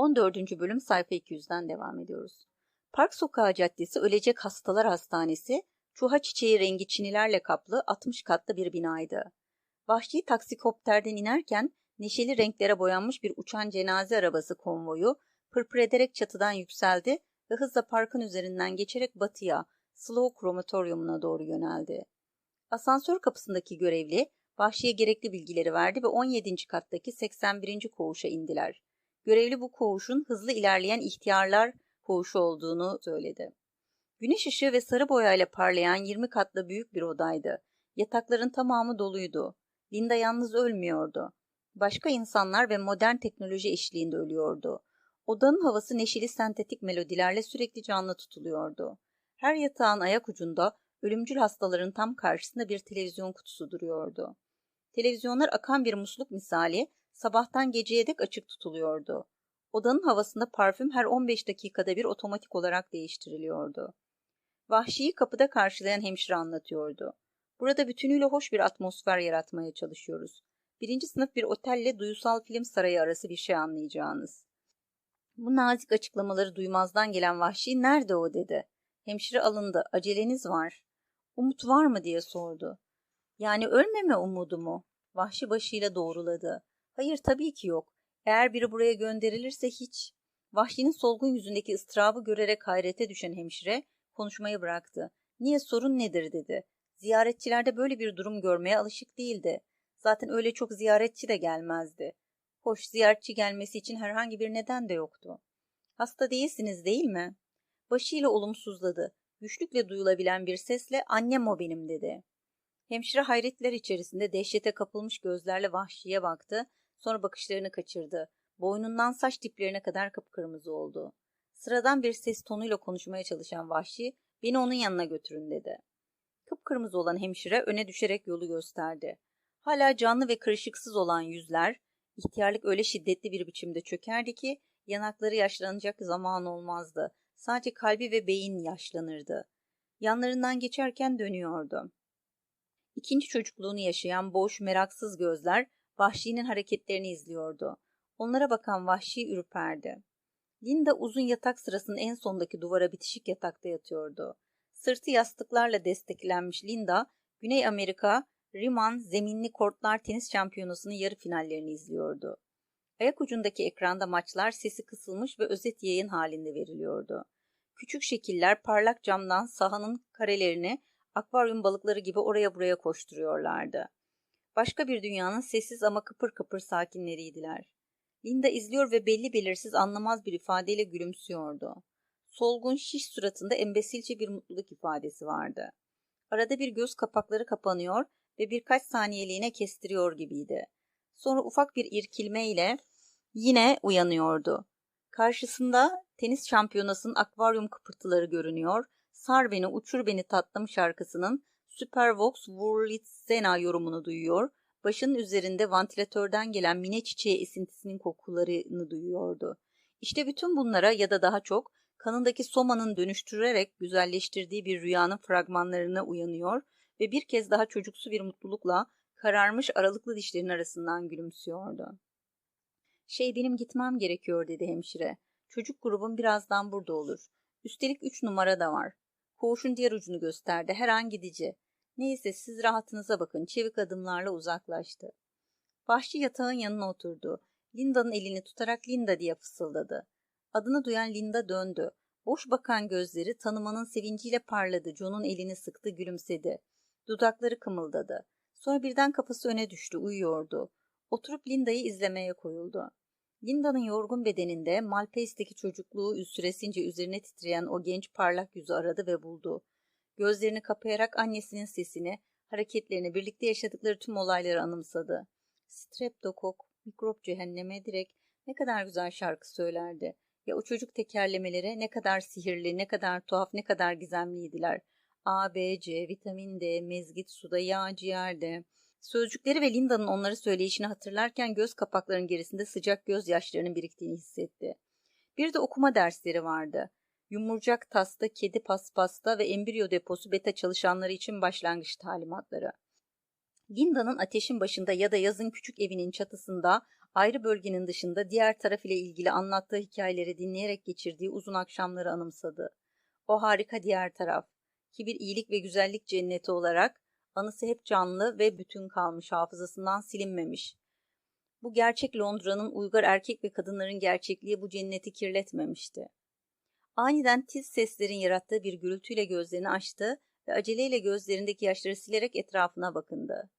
14. bölüm sayfa 200'den devam ediyoruz. Park Sokağı Caddesi Ölecek Hastalar Hastanesi, çuha çiçeği rengi çinilerle kaplı 60 katlı bir binaydı. Vahşi taksikopterden inerken neşeli renklere boyanmış bir uçan cenaze arabası konvoyu pırpır ederek çatıdan yükseldi ve hızla parkın üzerinden geçerek batıya, Slow Krematoryumuna doğru yöneldi. Asansör kapısındaki görevli Vahşi'ye gerekli bilgileri verdi ve 17. kattaki 81. koğuşa indiler. Görevli bu koğuşun hızlı ilerleyen ihtiyarlar koğuşu olduğunu söyledi. Güneş ışığı ve sarı boyayla parlayan 20 katlı büyük bir odaydı. Yatakların tamamı doluydu. Linda yalnız ölmüyordu. Başka insanlar ve modern teknoloji eşliğinde ölüyordu. Odanın havası neşeli sentetik melodilerle sürekli canlı tutuluyordu. Her yatağın ayak ucunda ölümcül hastaların tam karşısında bir televizyon kutusu duruyordu. Televizyonlar akan bir musluk misali sabahtan geceye dek açık tutuluyordu. Odanın havasında parfüm her 15 dakikada bir otomatik olarak değiştiriliyordu. Vahşiyi kapıda karşılayan hemşire anlatıyordu. Burada bütünüyle hoş bir atmosfer yaratmaya çalışıyoruz. Birinci sınıf bir otelle duyusal film sarayı arası bir şey anlayacağınız. Bu nazik açıklamaları duymazdan gelen Vahşi nerede o dedi. Hemşire alındı. Aceleniz var. Umut var mı diye sordu. Yani ölmeme umudu mu? Vahşi başıyla doğruladı. Hayır tabii ki yok. Eğer biri buraya gönderilirse hiç. Vahşinin solgun yüzündeki ıstırabı görerek hayrete düşen hemşire konuşmayı bıraktı. Niye sorun nedir dedi. Ziyaretçilerde böyle bir durum görmeye alışık değildi. Zaten öyle çok ziyaretçi de gelmezdi. Hoş ziyaretçi gelmesi için herhangi bir neden de yoktu. Hasta değilsiniz değil mi? Başıyla olumsuzladı. Güçlükle duyulabilen bir sesle annem o benim dedi. Hemşire hayretler içerisinde dehşete kapılmış gözlerle vahşiye baktı, sonra bakışlarını kaçırdı. Boynundan saç diplerine kadar kıpkırmızı oldu. Sıradan bir ses tonuyla konuşmaya çalışan vahşi, beni onun yanına götürün dedi. Kıpkırmızı olan hemşire öne düşerek yolu gösterdi. Hala canlı ve kırışıksız olan yüzler, ihtiyarlık öyle şiddetli bir biçimde çökerdi ki yanakları yaşlanacak zaman olmazdı. Sadece kalbi ve beyin yaşlanırdı. Yanlarından geçerken dönüyordu. İkinci çocukluğunu yaşayan boş, meraksız gözler Vahşi'nin hareketlerini izliyordu. Onlara bakan Vahşi ürperdi. Linda uzun yatak sırasının en sondaki duvara bitişik yatakta yatıyordu. Sırtı yastıklarla desteklenmiş Linda, Güney Amerika Riman zeminli kortlar tenis şampiyonusunun yarı finallerini izliyordu. Ayak ucundaki ekranda maçlar sesi kısılmış ve özet yayın halinde veriliyordu. Küçük şekiller parlak camdan sahanın karelerini akvaryum balıkları gibi oraya buraya koşturuyorlardı. Başka bir dünyanın sessiz ama kıpır kıpır sakinleriydiler. Linda izliyor ve belli belirsiz anlamaz bir ifadeyle gülümsüyordu. Solgun şiş suratında embesilce bir mutluluk ifadesi vardı. Arada bir göz kapakları kapanıyor ve birkaç saniyeliğine kestiriyor gibiydi. Sonra ufak bir irkilmeyle yine uyanıyordu. Karşısında tenis şampiyonasının akvaryum kıpırtıları görünüyor, Sar Beni Uçur Beni Tatlım şarkısının Supervox Wurlitzena yorumunu duyuyor, başının üzerinde vantilatörden gelen mine çiçeği esintisinin kokularını duyuyordu. İşte bütün bunlara ya da daha çok kanındaki somanın dönüştürerek güzelleştirdiği bir rüyanın fragmanlarına uyanıyor ve bir kez daha çocuksu bir mutlulukla kararmış aralıklı dişlerin arasından gülümsüyordu. Şey benim gitmem gerekiyor dedi hemşire. Çocuk grubun birazdan burada olur. Üstelik üç numara da var. Koğuşun diğer ucunu gösterdi. Her an gidici. Neyse siz rahatınıza bakın. Çevik adımlarla uzaklaştı. Vahşi yatağın yanına oturdu. Linda'nın elini tutarak Linda diye fısıldadı. Adını duyan Linda döndü. Boş bakan gözleri tanımanın sevinciyle parladı. John'un elini sıktı, gülümsedi. Dudakları kımıldadı. Sonra birden kafası öne düştü, uyuyordu. Oturup Linda'yı izlemeye koyuldu. Linda'nın yorgun bedeninde Malpace'deki çocukluğu süresince üzerine titreyen o genç parlak yüzü aradı ve buldu. Gözlerini kapayarak annesinin sesini, hareketlerini, birlikte yaşadıkları tüm olayları anımsadı. Streptokok, mikrop cehenneme direkt ne kadar güzel şarkı söylerdi. Ya o çocuk tekerlemeleri ne kadar sihirli, ne kadar tuhaf, ne kadar gizemliydiler. A, B, C, vitamin D, mezgit, suda, yağ, ciğerde. Sözcükleri ve Linda'nın onları söyleyişini hatırlarken göz kapaklarının gerisinde sıcak gözyaşlarının biriktiğini hissetti. Bir de okuma dersleri vardı. Yumurcak tasta, kedi paspasta ve embriyo deposu beta çalışanları için başlangıç talimatları. Linda'nın ateşin başında ya da yazın küçük evinin çatısında Ayrı bölgenin dışında diğer taraf ile ilgili anlattığı hikayeleri dinleyerek geçirdiği uzun akşamları anımsadı. O harika diğer taraf, ki bir iyilik ve güzellik cenneti olarak anısı hep canlı ve bütün kalmış hafızasından silinmemiş. Bu gerçek Londra'nın uygar erkek ve kadınların gerçekliği bu cenneti kirletmemişti. Aniden tiz seslerin yarattığı bir gürültüyle gözlerini açtı ve aceleyle gözlerindeki yaşları silerek etrafına bakındı.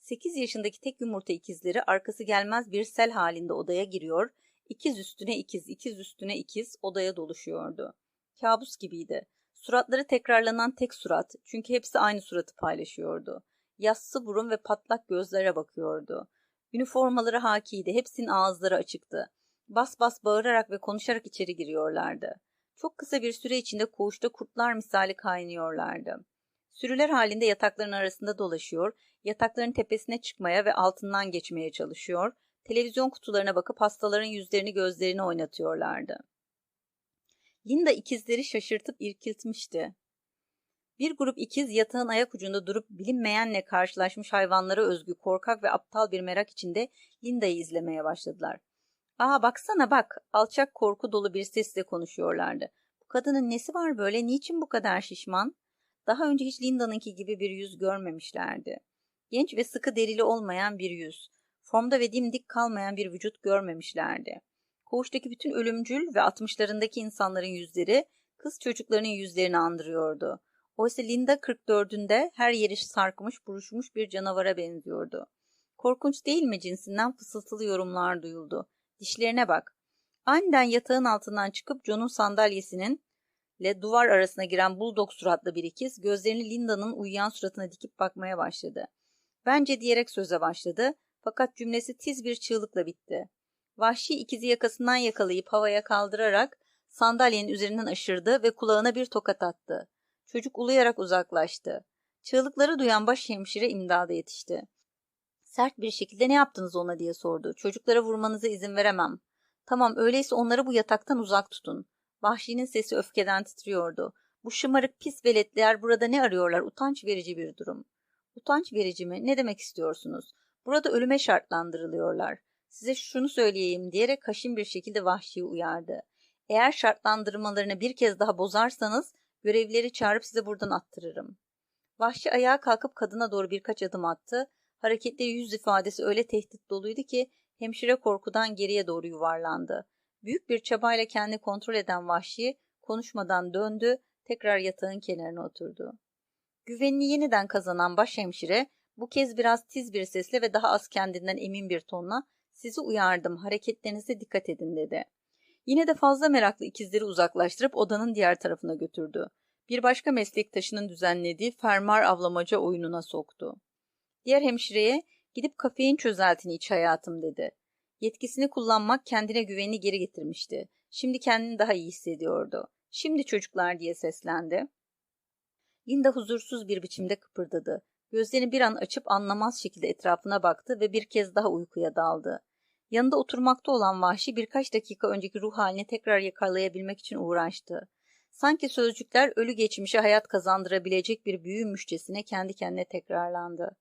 Sekiz yaşındaki tek yumurta ikizleri arkası gelmez bir sel halinde odaya giriyor, ikiz üstüne ikiz, ikiz üstüne ikiz odaya doluşuyordu. Kabus gibiydi. Suratları tekrarlanan tek surat, çünkü hepsi aynı suratı paylaşıyordu. Yassı burun ve patlak gözlere bakıyordu. Üniformaları hakiydi, hepsinin ağızları açıktı. Bas bas bağırarak ve konuşarak içeri giriyorlardı. Çok kısa bir süre içinde koğuşta kurtlar misali kaynıyorlardı. Sürüler halinde yatakların arasında dolaşıyor, yatakların tepesine çıkmaya ve altından geçmeye çalışıyor, televizyon kutularına bakıp hastaların yüzlerini gözlerini oynatıyorlardı. Linda ikizleri şaşırtıp irkiltmişti. Bir grup ikiz yatağın ayak ucunda durup bilinmeyenle karşılaşmış hayvanlara özgü korkak ve aptal bir merak içinde Linda'yı izlemeye başladılar. ''Aa baksana bak'' alçak korku dolu bir sesle konuşuyorlardı. ''Bu kadının nesi var böyle, niçin bu kadar şişman?'' Daha önce hiç Linda'nınki gibi bir yüz görmemişlerdi. Genç ve sıkı derili olmayan bir yüz, formda ve dimdik kalmayan bir vücut görmemişlerdi. Koğuştaki bütün ölümcül ve altmışlarındaki insanların yüzleri kız çocuklarının yüzlerini andırıyordu. Oysa Linda 44'ünde her yeri sarkmış buruşmuş bir canavara benziyordu. Korkunç değil mi cinsinden fısıltılı yorumlar duyuldu. Dişlerine bak. Aniden yatağın altından çıkıp John'un sandalyesinin ile duvar arasına giren buldog suratlı bir ikiz gözlerini Linda'nın uyuyan suratına dikip bakmaya başladı. Bence diyerek söze başladı fakat cümlesi tiz bir çığlıkla bitti. Vahşi ikizi yakasından yakalayıp havaya kaldırarak sandalyenin üzerinden aşırdı ve kulağına bir tokat attı. Çocuk uluyarak uzaklaştı. Çığlıkları duyan baş hemşire imdada yetişti. Sert bir şekilde ne yaptınız ona diye sordu. Çocuklara vurmanıza izin veremem. Tamam öyleyse onları bu yataktan uzak tutun. Vahşinin sesi öfkeden titriyordu. Bu şımarık pis veletler burada ne arıyorlar? Utanç verici bir durum. Utanç verici mi? Ne demek istiyorsunuz? Burada ölüme şartlandırılıyorlar. Size şunu söyleyeyim diyerek kaşın bir şekilde vahşiyi uyardı. Eğer şartlandırmalarını bir kez daha bozarsanız görevlileri çağırıp size buradan attırırım. Vahşi ayağa kalkıp kadına doğru birkaç adım attı. Hareketleri yüz ifadesi öyle tehdit doluydu ki hemşire korkudan geriye doğru yuvarlandı. Büyük bir çabayla kendi kontrol eden Vahşi konuşmadan döndü, tekrar yatağın kenarına oturdu. Güvenini yeniden kazanan başhemşire bu kez biraz tiz bir sesle ve daha az kendinden emin bir tonla sizi uyardım, hareketlerinize dikkat edin dedi. Yine de fazla meraklı ikizleri uzaklaştırıp odanın diğer tarafına götürdü. Bir başka meslektaşının düzenlediği fermar avlamaca oyununa soktu. Diğer hemşireye gidip kafein çözeltini iç hayatım dedi. Yetkisini kullanmak kendine güvenini geri getirmişti. Şimdi kendini daha iyi hissediyordu. Şimdi çocuklar diye seslendi. Linda huzursuz bir biçimde kıpırdadı. Gözlerini bir an açıp anlamaz şekilde etrafına baktı ve bir kez daha uykuya daldı. Yanında oturmakta olan vahşi birkaç dakika önceki ruh halini tekrar yakalayabilmek için uğraştı. Sanki sözcükler ölü geçmişe hayat kazandırabilecek bir büyüymüşçesine kendi kendine tekrarlandı.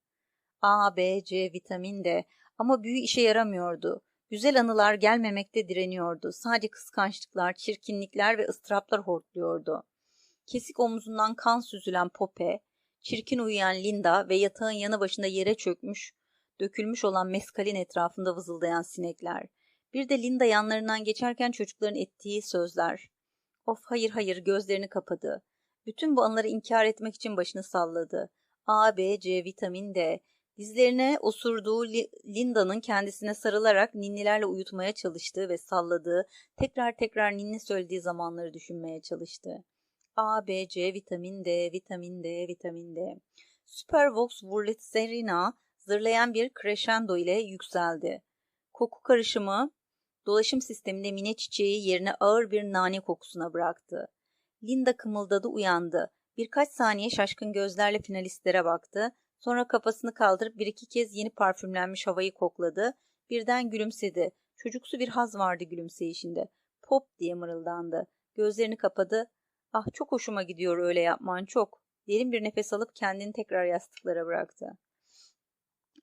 A, B, C, vitamin de ama büyü işe yaramıyordu. Güzel anılar gelmemekte direniyordu. Sadece kıskançlıklar, çirkinlikler ve ıstıraplar hortluyordu. Kesik omzundan kan süzülen Pope, çirkin uyuyan Linda ve yatağın yanı başında yere çökmüş, dökülmüş olan meskalin etrafında vızıldayan sinekler. Bir de Linda yanlarından geçerken çocukların ettiği sözler. Of hayır hayır gözlerini kapadı. Bütün bu anıları inkar etmek için başını salladı. A, B, C, vitamin D. Dizlerine osurduğu Linda'nın kendisine sarılarak ninnilerle uyutmaya çalıştığı ve salladığı, tekrar tekrar ninni söylediği zamanları düşünmeye çalıştı. A, B, C, vitamin D, vitamin D, vitamin D. Supervox Wurlitserina zırlayan bir crescendo ile yükseldi. Koku karışımı dolaşım sisteminde mine çiçeği yerine ağır bir nane kokusuna bıraktı. Linda kımıldadı uyandı. Birkaç saniye şaşkın gözlerle finalistlere baktı. Sonra kafasını kaldırıp bir iki kez yeni parfümlenmiş havayı kokladı. Birden gülümsedi. Çocuksu bir haz vardı gülümseyişinde. Pop diye mırıldandı. Gözlerini kapadı. Ah çok hoşuma gidiyor öyle yapman çok. Derin bir nefes alıp kendini tekrar yastıklara bıraktı.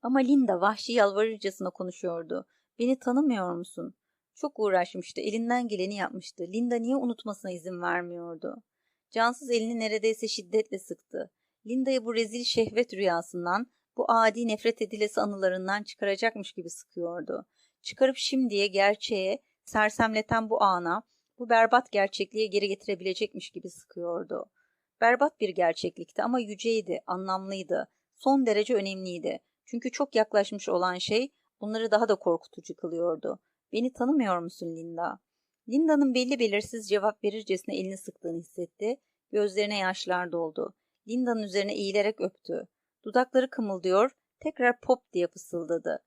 Ama Linda vahşi yalvarırcasına konuşuyordu. Beni tanımıyor musun? Çok uğraşmıştı, elinden geleni yapmıştı. Linda niye unutmasına izin vermiyordu? Cansız elini neredeyse şiddetle sıktı. Linda'yı bu rezil şehvet rüyasından, bu adi nefret edilesi anılarından çıkaracakmış gibi sıkıyordu. Çıkarıp şimdiye, gerçeğe, sersemleten bu ana, bu berbat gerçekliğe geri getirebilecekmiş gibi sıkıyordu. Berbat bir gerçeklikti ama yüceydi, anlamlıydı, son derece önemliydi. Çünkü çok yaklaşmış olan şey bunları daha da korkutucu kılıyordu. Beni tanımıyor musun Linda? Linda'nın belli belirsiz cevap verircesine elini sıktığını hissetti. Gözlerine yaşlar doldu. Linda'nın üzerine eğilerek öptü. Dudakları kımıldıyor, tekrar pop diye fısıldadı.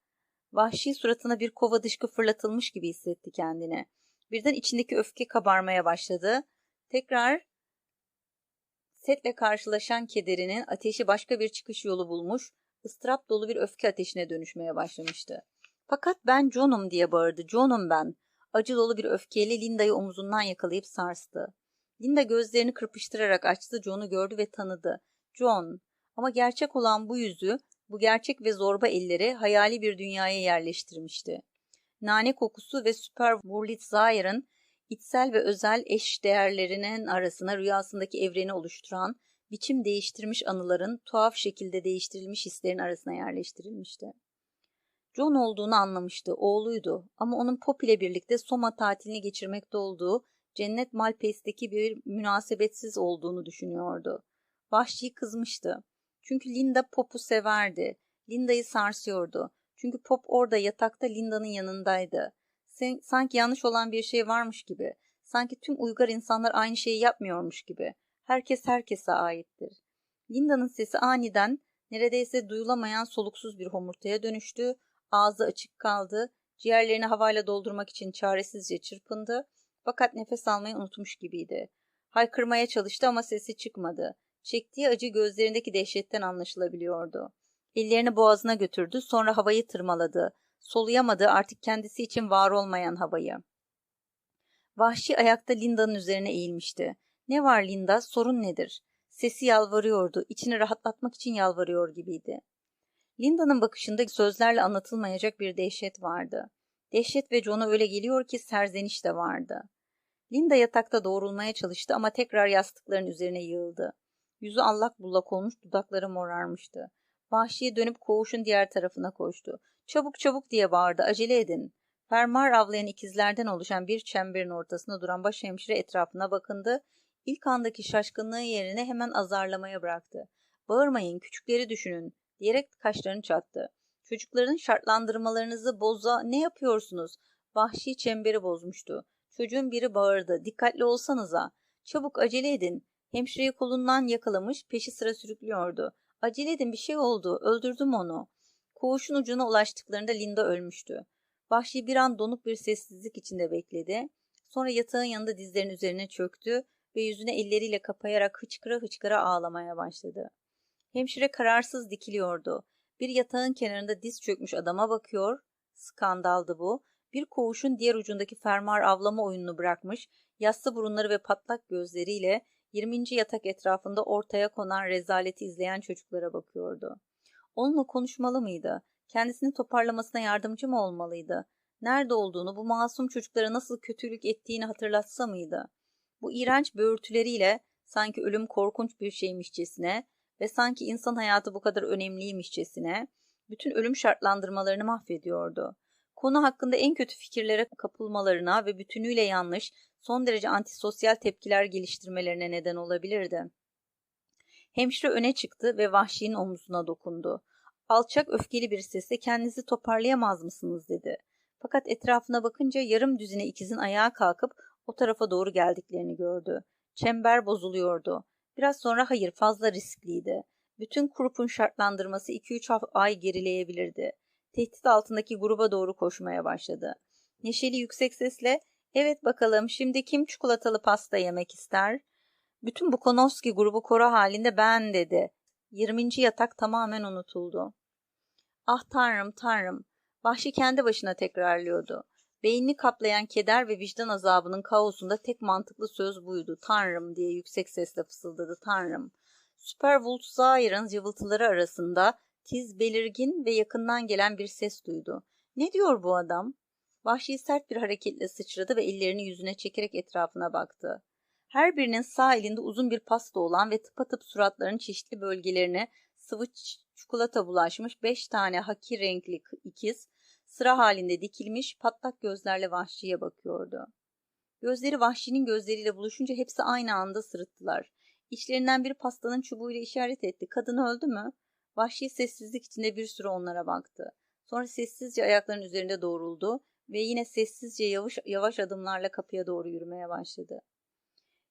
Vahşi suratına bir kova dışkı fırlatılmış gibi hissetti kendini. Birden içindeki öfke kabarmaya başladı. Tekrar setle karşılaşan kederinin ateşi başka bir çıkış yolu bulmuş, ıstırap dolu bir öfke ateşine dönüşmeye başlamıştı. Fakat ben John'um diye bağırdı. John'um ben. Acı dolu bir öfkeyle Linda'yı omuzundan yakalayıp sarstı. Linda gözlerini kırpıştırarak açtı, John'u gördü ve tanıdı. John. Ama gerçek olan bu yüzü, bu gerçek ve zorba elleri hayali bir dünyaya yerleştirmişti. Nane kokusu ve süper Wurlitzer'ın içsel ve özel eş değerlerinin arasına rüyasındaki evreni oluşturan, biçim değiştirmiş anıların tuhaf şekilde değiştirilmiş hislerin arasına yerleştirilmişti. John olduğunu anlamıştı, oğluydu ama onun Pop ile birlikte Soma tatilini geçirmekte olduğu Cennet Malpace'deki bir münasebetsiz olduğunu düşünüyordu. Vahşi kızmıştı. Çünkü Linda Pop'u severdi. Linda'yı sarsıyordu. Çünkü Pop orada yatakta Linda'nın yanındaydı. Sanki yanlış olan bir şey varmış gibi. Sanki tüm uygar insanlar aynı şeyi yapmıyormuş gibi. Herkes herkese aittir. Linda'nın sesi aniden neredeyse duyulamayan soluksuz bir homurtaya dönüştü. Ağzı açık kaldı. Ciğerlerini havayla doldurmak için çaresizce çırpındı. Fakat nefes almayı unutmuş gibiydi. Haykırmaya çalıştı ama sesi çıkmadı. Çektiği acı gözlerindeki dehşetten anlaşılabiliyordu. Ellerini boğazına götürdü, sonra havayı tırmaladı. Soluyamadı artık kendisi için var olmayan havayı. Vahşi ayakta Linda'nın üzerine eğilmişti. Ne var Linda, sorun nedir? Sesi yalvarıyordu, içini rahatlatmak için yalvarıyor gibiydi. Linda'nın bakışında sözlerle anlatılmayacak bir dehşet vardı. Dehşet ve John'a öyle geliyor ki serzeniş de vardı. Linda yatakta doğrulmaya çalıştı ama tekrar yastıkların üzerine yığıldı. Yüzü allak bullak olmuş, dudakları morarmıştı. Vahşiye dönüp koğuşun diğer tarafına koştu. Çabuk çabuk diye bağırdı, acele edin. Fermar avlayan ikizlerden oluşan bir çemberin ortasında duran başhemşire etrafına bakındı. İlk andaki şaşkınlığı yerine hemen azarlamaya bıraktı. Bağırmayın, küçükleri düşünün, diyerek kaşlarını çattı. Çocukların şartlandırmalarınızı boza ne yapıyorsunuz? Vahşi çemberi bozmuştu. Çocuğun biri bağırdı. Dikkatli olsanıza. Çabuk acele edin. Hemşireyi kolundan yakalamış, peşi sıra sürüklüyordu. Acele edin bir şey oldu. Öldürdüm onu. Koğuşun ucuna ulaştıklarında Linda ölmüştü. Vahşi bir an donuk bir sessizlik içinde bekledi. Sonra yatağın yanında dizlerinin üzerine çöktü ve yüzüne elleriyle kapayarak hıçkıra hıçkıra ağlamaya başladı. Hemşire kararsız dikiliyordu. Bir yatağın kenarında diz çökmüş adama bakıyor. Skandaldı bu. Bir koğuşun diğer ucundaki fermuar avlama oyununu bırakmış, yassı burunları ve patlak gözleriyle 20. yatak etrafında ortaya konan rezaleti izleyen çocuklara bakıyordu. Onunla konuşmalı mıydı? Kendisini toparlamasına yardımcı mı olmalıydı? Nerede olduğunu, bu masum çocuklara nasıl kötülük ettiğini hatırlatsa mıydı? Bu iğrenç böğürtüleriyle sanki ölüm korkunç bir şeymişçesine ve sanki insan hayatı bu kadar önemliymişçesine bütün ölüm şartlandırmalarını mahvediyordu. Konu hakkında en kötü fikirlere kapılmalarına ve bütünüyle yanlış, son derece antisosyal tepkiler geliştirmelerine neden olabilirdi. Hemşire öne çıktı ve vahşinin omzuna dokundu. Alçak öfkeli bir sesle kendinizi toparlayamaz mısınız dedi. Fakat etrafına bakınca yarım düzine ikizin ayağa kalkıp o tarafa doğru geldiklerini gördü. Çember bozuluyordu. Biraz sonra hayır fazla riskliydi. Bütün grupun şartlandırması 2-3 ay gerileyebilirdi. Tehdit altındaki gruba doğru koşmaya başladı. Neşeli yüksek sesle evet bakalım şimdi kim çikolatalı pasta yemek ister? Bütün bu Konovski grubu koro halinde ben dedi. 20. yatak tamamen unutuldu. Ah tanrım tanrım. Vahşi kendi başına tekrarlıyordu. Beynini kaplayan keder ve vicdan azabının kaosunda tek mantıklı söz buydu. Tanrım diye yüksek sesle fısıldadı. Tanrım. Süper Voltzayer'ın cıvıltıları arasında tiz, belirgin ve yakından gelen bir ses duydu. Ne diyor bu adam? Vahşi sert bir hareketle sıçradı ve ellerini yüzüne çekerek etrafına baktı. Her birinin sağ elinde uzun bir pasta olan ve tıpatıp suratlarının çeşitli bölgelerine sıvı çikolata bulaşmış beş tane haki renkli ikiz sıra halinde dikilmiş patlak gözlerle vahşiye bakıyordu. Gözleri vahşinin gözleriyle buluşunca hepsi aynı anda sırıttılar. İçlerinden bir pastanın çubuğuyla işaret etti. Kadın öldü mü? Vahşi sessizlik içinde bir süre onlara baktı. Sonra sessizce ayaklarının üzerinde doğruldu ve yine sessizce yavaş, yavaş adımlarla kapıya doğru yürümeye başladı.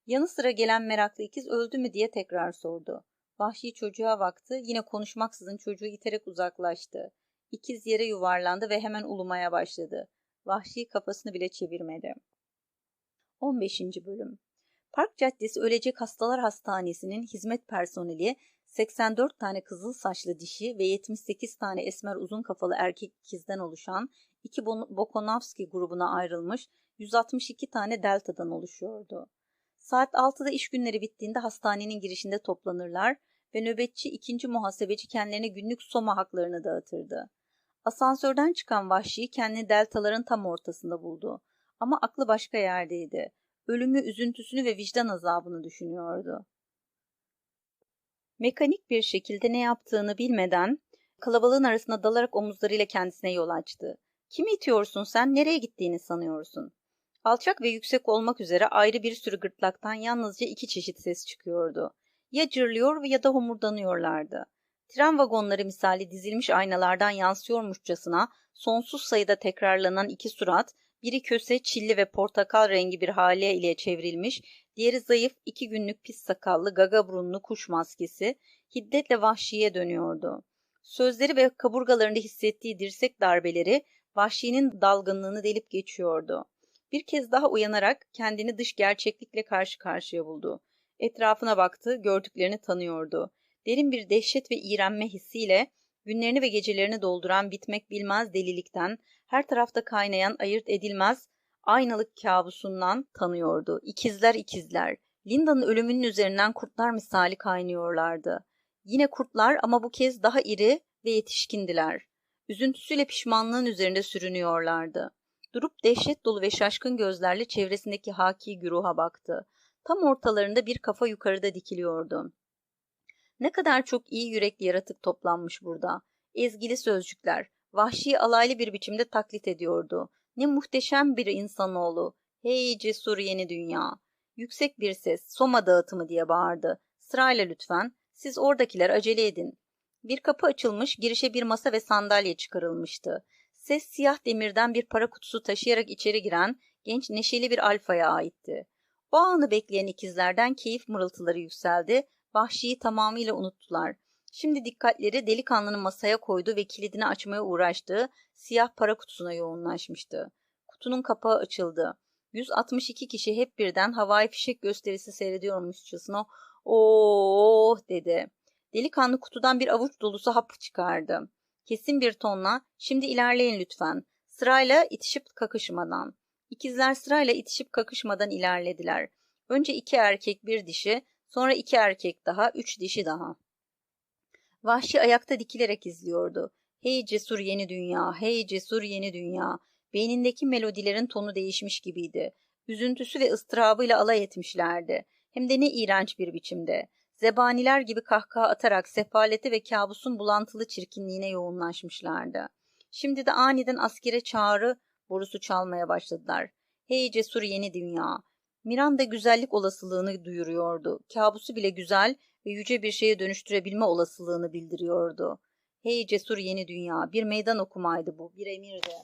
Yanı sıra gelen meraklı ikiz öldü mü diye tekrar sordu. Vahşi çocuğa baktı, yine konuşmaksızın çocuğu iterek uzaklaştı. İkiz yere yuvarlandı ve hemen ulumaya başladı. Vahşi kafasını bile çevirmedi. 15. Bölüm Park Caddesi Ölecek Hastalar Hastanesi'nin hizmet personeli 84 tane kızıl saçlı dişi ve 78 tane esmer uzun kafalı erkek ikizden oluşan iki Bokonavski grubuna ayrılmış 162 tane deltadan oluşuyordu. Saat 6'da iş günleri bittiğinde hastanenin girişinde toplanırlar ve nöbetçi ikinci muhasebeci kendilerine günlük soma haklarını dağıtırdı. Asansörden çıkan vahşi kendini deltaların tam ortasında buldu. Ama aklı başka yerdeydi. Ölümü, üzüntüsünü ve vicdan azabını düşünüyordu. Mekanik bir şekilde ne yaptığını bilmeden kalabalığın arasında dalarak omuzlarıyla kendisine yol açtı. Kimi itiyorsun sen? Nereye gittiğini sanıyorsun? Alçak ve yüksek olmak üzere ayrı bir sürü gırtlaktan yalnızca iki çeşit ses çıkıyordu. Ya cırlıyor ya da homurdanıyorlardı. Tren vagonları misali dizilmiş aynalardan yansıyormuşçasına sonsuz sayıda tekrarlanan iki surat, biri köse, çilli ve portakal rengi bir hale ile çevrilmiş, diğeri zayıf, iki günlük pis sakallı, gaga burunlu kuş maskesi, hiddetle vahşiye dönüyordu. Sözleri ve kaburgalarında hissettiği dirsek darbeleri vahşinin dalgınlığını delip geçiyordu. Bir kez daha uyanarak kendini dış gerçeklikle karşı karşıya buldu. Etrafına baktı, gördüklerini tanıyordu. Derin bir dehşet ve iğrenme hissiyle günlerini ve gecelerini dolduran bitmek bilmez delilikten, her tarafta kaynayan ayırt edilmez aynalık kabusundan tanıyordu. İkizler ikizler. Linda'nın ölümünün üzerinden kurtlar misali kaynıyorlardı. Yine kurtlar ama bu kez daha iri ve yetişkindiler. Üzüntüsüyle pişmanlığın üzerinde sürünüyorlardı. Durup dehşet dolu ve şaşkın gözlerle çevresindeki haki güruha baktı. Tam ortalarında bir kafa yukarıda dikiliyordu. Ne kadar çok iyi yürekli yaratık toplanmış burada. Ezgili sözcükler, vahşi alaylı bir biçimde taklit ediyordu. Ne muhteşem bir insanoğlu. Hey cesur yeni dünya. Yüksek bir ses, Soma dağıtımı diye bağırdı. Sırayla lütfen. Siz oradakiler acele edin. Bir kapı açılmış, girişe bir masa ve sandalye çıkarılmıştı. Ses siyah demirden bir para kutusu taşıyarak içeri giren genç neşeli bir alfaya aitti. O anı bekleyen ikizlerden keyif mırıltıları yükseldi. Vahşiyi tamamıyla unuttular. Şimdi dikkatleri delikanlının masaya koydu ve kilidini açmaya uğraştığı siyah para kutusuna yoğunlaşmıştı. Kutunun kapağı açıldı. 162 kişi hep birden havai fişek gösterisi seyrediyormuşçasına "Oh!" dedi. Delikanlı kutudan bir avuç dolusu hap çıkardı. Kesin bir tonla "Şimdi ilerleyin lütfen." Sırayla itişip kakışmadan. İkizler sırayla itişip kakışmadan ilerlediler. Önce iki erkek bir dişi, sonra iki erkek daha, üç dişi daha. Vahşi ayakta dikilerek izliyordu. Hey cesur yeni dünya, hey cesur yeni dünya. Beynindeki melodilerin tonu değişmiş gibiydi. Üzüntüsü ve ıstırabıyla alay etmişlerdi. Hem de ne iğrenç bir biçimde. Zebaniler gibi kahkaha atarak sefaleti ve kabusun bulantılı çirkinliğine yoğunlaşmışlardı. Şimdi de aniden askere çağrı borusu çalmaya başladılar. Hey cesur yeni dünya. Miranda güzellik olasılığını duyuruyordu. Kabusu bile güzel ve yüce bir şeye dönüştürebilme olasılığını bildiriyordu. Hey cesur yeni dünya, bir meydan okumaydı bu, bir emirdi.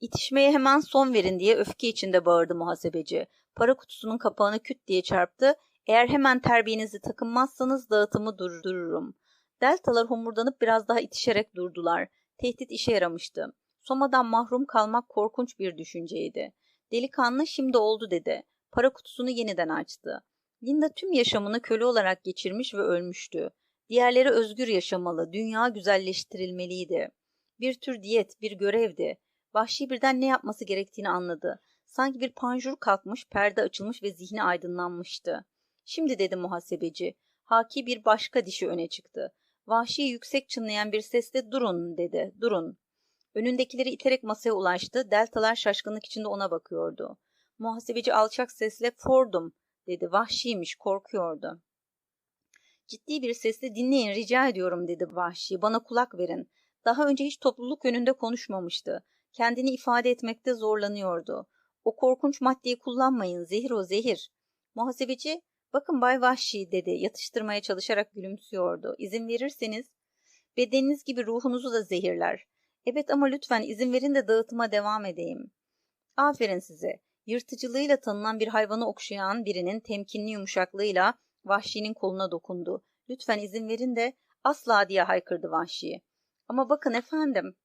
İtişmeye hemen son verin diye öfke içinde bağırdı muhasebeci. Para kutusunun kapağını küt diye çarptı. Eğer hemen terbiyenizi takınmazsanız dağıtımı durdururum. Deltalar homurdanıp biraz daha itişerek durdular. Tehdit işe yaramıştı. Soma'dan mahrum kalmak korkunç bir düşünceydi. Delikanlı şimdi oldu dedi. Para kutusunu yeniden açtı. Linda tüm yaşamını köle olarak geçirmiş ve ölmüştü. Diğerleri özgür yaşamalı, dünya güzelleştirilmeliydi. Bir tür diyet, bir görevdi. Vahşi birden ne yapması gerektiğini anladı. Sanki bir panjur kalkmış, perde açılmış ve zihni aydınlanmıştı. Şimdi dedi muhasebeci. Haki bir başka dişi öne çıktı. Vahşi yüksek çınlayan bir sesle durun dedi, durun. Önündekileri iterek masaya ulaştı. Deltalar şaşkınlık içinde ona bakıyordu. Muhasebeci alçak sesle Ford'um dedi. Vahşiymiş, korkuyordu. Ciddi bir sesle dinleyin rica ediyorum dedi Vahşi. Bana kulak verin. Daha önce hiç topluluk önünde konuşmamıştı. Kendini ifade etmekte zorlanıyordu. O korkunç maddeyi kullanmayın. Zehir o zehir. Muhasebeci bakın Bay Vahşi dedi yatıştırmaya çalışarak gülümsüyordu. İzin verirseniz bedeniniz gibi ruhunuzu da zehirler. Evet ama lütfen izin verin de dağıtıma devam edeyim. Aferin size. Yırtıcılığıyla tanınan bir hayvanı okşayan birinin temkinli yumuşaklığıyla Vahşi'nin koluna dokundu. Lütfen izin verin de asla diye haykırdı Vahşi. Ama bakın efendim.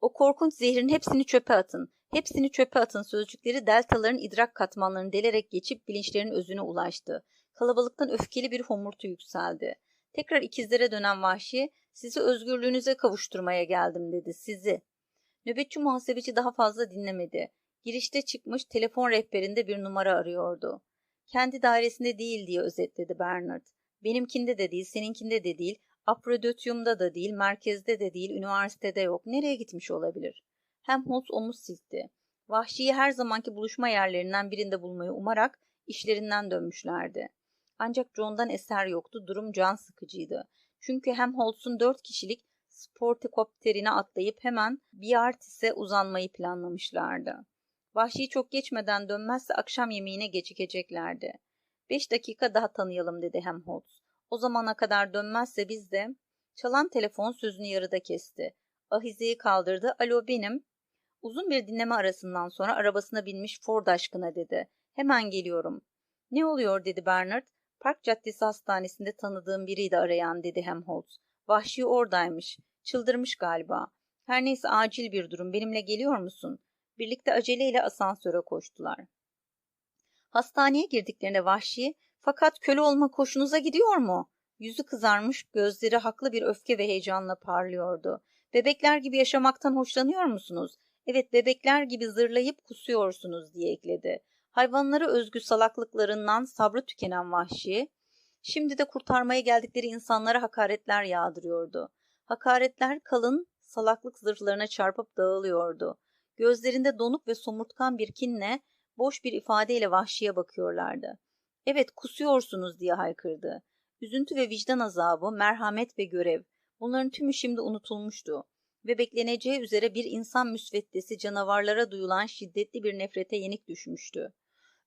O korkunç zehrin hepsini çöpe atın. Hepsini çöpe atın sözcükleri deltaların idrak katmanlarını delerek geçip bilinçlerin özüne ulaştı. Kalabalıktan öfkeli bir homurtu yükseldi. Tekrar ikizlere dönen Vahşi, sizi özgürlüğünüze kavuşturmaya geldim dedi, sizi. Nöbetçi muhasebeci daha fazla dinlemedi. Girişte çıkmış telefon rehberinde bir numara arıyordu. Kendi dairesinde değil diye özetledi Bernard. Benimkinde de değil, seninkinde de değil, Aprodotyum'da da değil, merkezde de değil, üniversitede yok. Nereye gitmiş olabilir? Hem Holmes omuz silkti. Vahşiyi her zamanki buluşma yerlerinden birinde bulmayı umarak işlerinden dönmüşlerdi. Ancak John'dan eser yoktu, durum can sıkıcıydı. Çünkü hem Holmes'un dört kişilik sportikopterine atlayıp hemen Biartis'e uzanmayı planlamışlardı. Vahşi çok geçmeden dönmezse akşam yemeğine gecikeceklerdi. Beş dakika daha tanıyalım dedi Helmholtz. O zamana kadar dönmezse biz de... Çalan telefon sözünü yarıda kesti. Ahizeyi kaldırdı. Alo benim. Uzun bir dinleme arasından sonra arabasına binmiş Ford aşkına dedi. Hemen geliyorum. Ne oluyor dedi Bernard. Park Caddesi Hastanesi'nde tanıdığım biriydi arayan dedi Helmholtz. Vahşi oradaymış. Çıldırmış galiba. Her neyse acil bir durum. Benimle geliyor musun? Birlikte aceleyle asansöre koştular. Hastaneye girdiklerinde Vahşi, fakat köle olma hoşunuza gidiyor mu? Yüzü kızarmış, gözleri haklı bir öfke ve heyecanla parlıyordu. Bebekler gibi yaşamaktan hoşlanıyor musunuz? Evet, bebekler gibi zırlayıp kusuyorsunuz diye ekledi. Hayvanlara özgü salaklıklarından sabrı tükenen Vahşi, şimdi de kurtarmaya geldikleri insanlara hakaretler yağdırıyordu. Hakaretler kalın, salaklık zırhlarına çarpıp dağılıyordu. Gözlerinde donuk ve somurtkan bir kinle, boş bir ifadeyle vahşiye bakıyorlardı. Evet kusuyorsunuz diye haykırdı. Üzüntü ve vicdan azabı, merhamet ve görev. Bunların tümü şimdi unutulmuştu. Ve bekleneceği üzere bir insan müsveddesi canavarlara duyulan şiddetli bir nefrete yenik düşmüştü.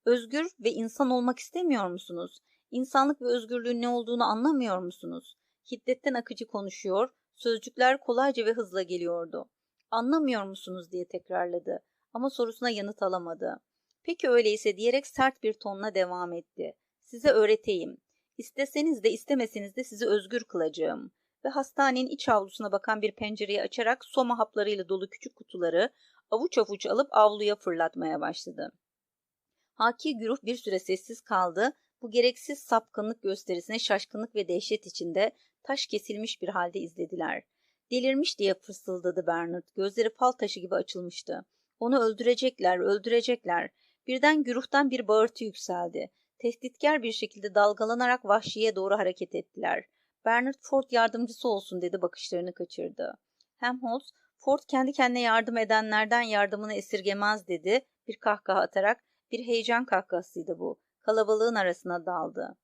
Özgür ve insan olmak istemiyor musunuz? İnsanlık ve özgürlüğün ne olduğunu anlamıyor musunuz? Hiddetten akıcı konuşuyor, sözcükler kolayca ve hızla geliyordu. Anlamıyor musunuz diye tekrarladı ama sorusuna yanıt alamadı. Peki öyleyse diyerek sert bir tonla devam etti. Size öğreteyim. İsteseniz de istemeseniz de sizi özgür kılacağım. Ve hastanenin iç avlusuna bakan bir pencereyi açarak soma haplarıyla dolu küçük kutuları avuç avuç alıp avluya fırlatmaya başladı. Haki güruh bir süre sessiz kaldı. Bu gereksiz sapkınlık gösterisine şaşkınlık ve dehşet içinde taş kesilmiş bir halde izlediler. Delirmiş diye fısıldadı Bernard. Gözleri fal taşı gibi açılmıştı. Onu öldürecekler, öldürecekler. Birden güruhtan bir bağırtı yükseldi. Tehditkar bir şekilde dalgalanarak vahşiye doğru hareket ettiler. Bernard Ford yardımcısı olsun dedi bakışlarını kaçırdı. Helmholtz, Ford kendi kendine yardım edenlerden yardımını esirgemez dedi bir kahkaha atarak. Bir heyecan kahkahasıydı bu. Kalabalığın arasına daldı.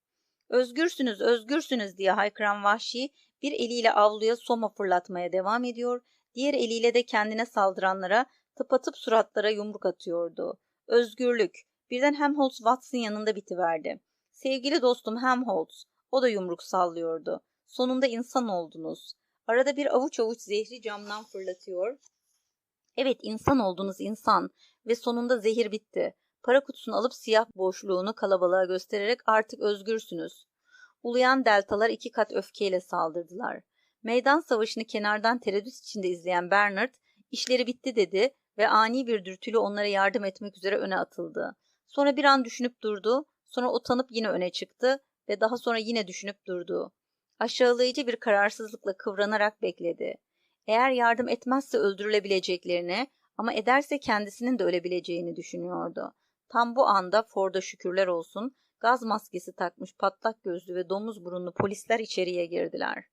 Özgürsünüz, özgürsünüz diye haykıran vahşi bir eliyle avluya soma fırlatmaya devam ediyor, diğer eliyle de kendine saldıranlara tıpatıp suratlara yumruk atıyordu. Özgürlük. Birden Helmholtz Watson yanında bitiverdi. Sevgili dostum Helmholtz. O da yumruk sallıyordu. Sonunda insan oldunuz. Arada bir avuç avuç zehri camdan fırlatıyor. Evet insan oldunuz insan ve sonunda zehir bitti. Para kutusunu alıp siyah boşluğunu kalabalığa göstererek artık özgürsünüz. Uluyan deltalar iki kat öfkeyle saldırdılar. Meydan savaşını kenardan tereddüt içinde izleyen Bernard, işleri bitti dedi ve ani bir dürtüyle onlara yardım etmek üzere öne atıldı. Sonra bir an düşünüp durdu, sonra utanıp yine öne çıktı ve daha sonra yine düşünüp durdu. Aşağılayıcı bir kararsızlıkla kıvranarak bekledi. Eğer yardım etmezse öldürülebileceklerini ama ederse kendisinin de ölebileceğini düşünüyordu. Tam bu anda Ford'a şükürler olsun gaz maskesi takmış patlak gözlü ve domuz burunlu polisler içeriye girdiler.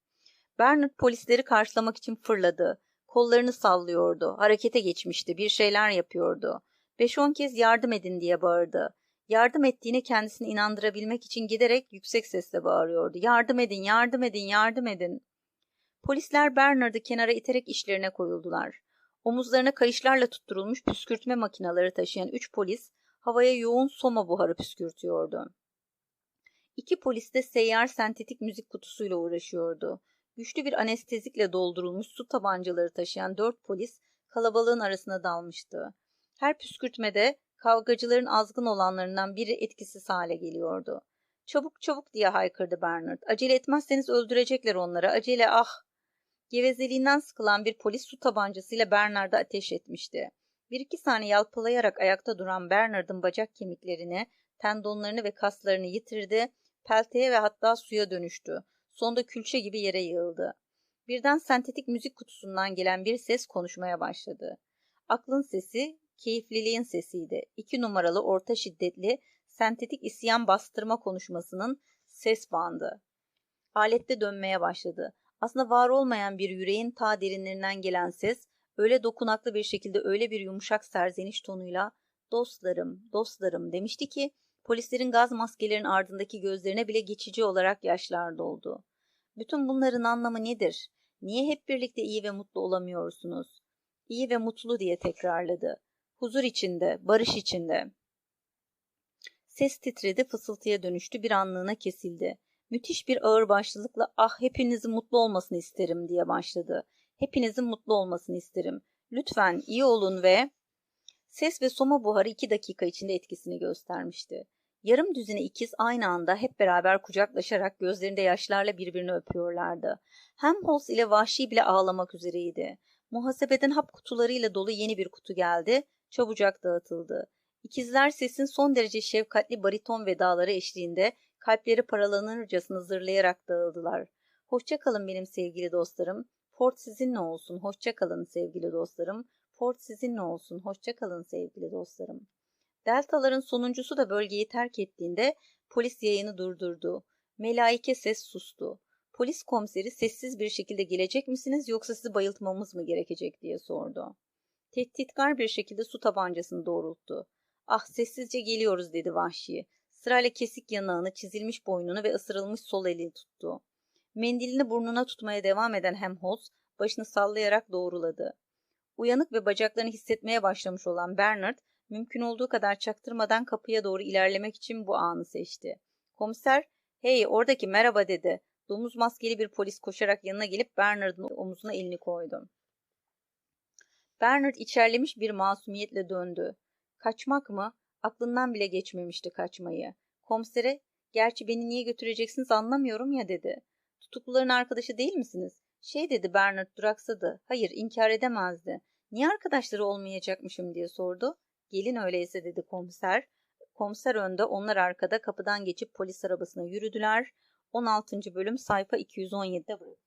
Bernard polisleri karşılamak için fırladı. Kollarını sallıyordu. Harekete geçmişti. Bir şeyler yapıyordu. Beş on kez yardım edin diye bağırdı. Yardım ettiğine kendisini inandırabilmek için giderek yüksek sesle bağırıyordu. Yardım edin, yardım edin, yardım edin. Polisler Bernard'ı kenara iterek işlerine koyuldular. Omuzlarına kayışlarla tutturulmuş püskürtme makineleri taşıyan üç polis havaya yoğun soma buharı püskürtüyordu. İki polis de seyyar sentetik müzik kutusuyla uğraşıyordu. Güçlü bir anestezikle doldurulmuş su tabancaları taşıyan dört polis kalabalığın arasına dalmıştı. Her püskürtmede kavgacıların azgın olanlarından biri etkisiz hale geliyordu. Çabuk çabuk diye haykırdı Bernard. Acele etmezseniz öldürecekler onları. Acele ah! Gevezeliğinden sıkılan bir polis su tabancasıyla Bernard'a ateş etmişti. Bir iki saniye yalpalayarak ayakta duran Bernard'ın bacak kemiklerini, tendonlarını ve kaslarını yitirdi, pelteye ve hatta suya dönüştü. Sonunda külçe gibi yere yığıldı. Birden sentetik müzik kutusundan gelen bir ses konuşmaya başladı. Aklın sesi, keyifliliğin sesiydi. İki numaralı orta şiddetli, sentetik isyan bastırma konuşmasının ses bandı. Alette dönmeye başladı. Aslında var olmayan bir yüreğin ta derinlerinden gelen ses, öyle dokunaklı bir şekilde öyle bir yumuşak serzeniş tonuyla dostlarım, dostlarım demişti ki polislerin gaz maskelerinin ardındaki gözlerine bile geçici olarak yaşlar doldu. Bütün bunların anlamı nedir? Niye hep birlikte iyi ve mutlu olamıyorsunuz? İyi ve mutlu diye tekrarladı. Huzur içinde, barış içinde. Ses titredi, fısıltıya dönüştü, bir anlığına kesildi. Müthiş bir ağırbaşlılıkla ah hepinizin mutlu olmasını isterim diye başladı. Hepinizin mutlu olmasını isterim. Lütfen iyi olun ve... Ses ve soma buharı iki dakika içinde etkisini göstermişti. Yarım düzine ikiz aynı anda hep beraber kucaklaşarak gözlerinde yaşlarla birbirini öpüyorlardı. Hem Holmes ile Vahşi bile ağlamak üzereydi. Muhasebeden hap kutularıyla dolu yeni bir kutu geldi, çabucak dağıtıldı. İkizler sesin son derece şefkatli bariton vedaları eşliğinde kalpleri paralanırcasına zırlayarak dağıldılar. Hoşça kalın benim sevgili dostlarım. Fort sizinle olsun. Hoşça kalın sevgili dostlarım. Fort sizinle olsun. Hoşça kalın sevgili dostlarım. Deltaların sonuncusu da bölgeyi terk ettiğinde polis yayını durdurdu. Melaike ses sustu. Polis komiseri sessiz bir şekilde gelecek misiniz yoksa sizi bayıltmamız mı gerekecek diye sordu. Tehditkar bir şekilde su tabancasını doğrulttu. Ah sessizce geliyoruz dedi vahşi. Sırayla kesik yanağını, çizilmiş boynunu ve ısırılmış sol elini tuttu. Mendilini burnuna tutmaya devam eden Hemholtz başını sallayarak doğruladı. Uyanık ve bacaklarını hissetmeye başlamış olan Bernard mümkün olduğu kadar çaktırmadan kapıya doğru ilerlemek için bu anı seçti. Komiser, hey oradaki merhaba dedi. Domuz maskeli bir polis koşarak yanına gelip Bernard'ın omuzuna elini koydu. Bernard içerlemiş bir masumiyetle döndü. Kaçmak mı? Aklından bile geçmemişti kaçmayı. Komisere, gerçi beni niye götüreceksiniz anlamıyorum ya dedi. Tutukluların arkadaşı değil misiniz? Şey dedi Bernard duraksadı. Hayır inkar edemezdi. Niye arkadaşları olmayacakmışım diye sordu. Gelin öyleyse dedi komiser. Komiser önde onlar arkada kapıdan geçip polis arabasına yürüdüler. 16. bölüm sayfa 217'de bırak.